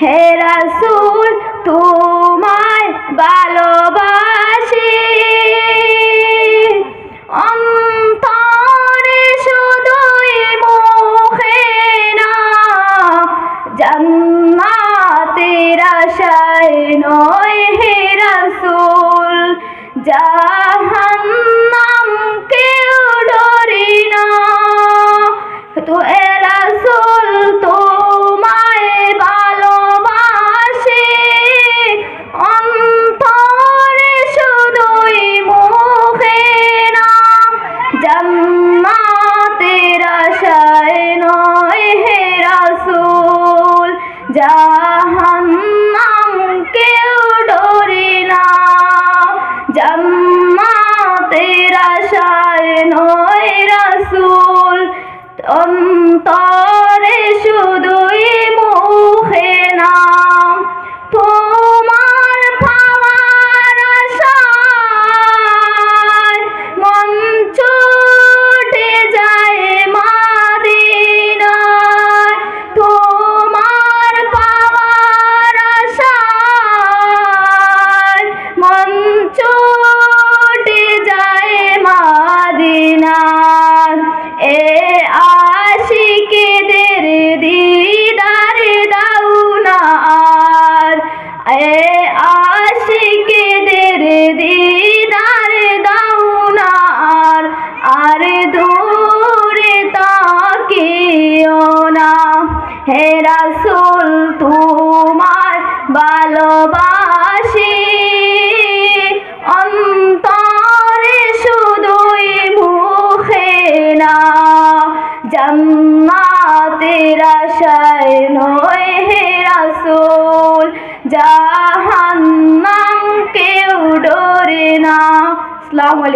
হে রাসূল তোমায় ভালোবাসি। অন্তরে শুধুই মুখে না জান্নাতের আশায় নয় হে রাসূল জাহান্নাম কেউ ডরে না। জান্নাতের আশায় নয় রাসুল অন্তরে এ আশিকেদের দিদার দাও না আর। এ আশিকেদের দিদার দাও না আর। আর দূরে তাকিও না। হে রাসূল, তোমার ভালোবাসি জান্নাতের আশায় নয় হে রাসূল জাহান্নাম কেউ ডরে না। আসসালামু আলাইকুম।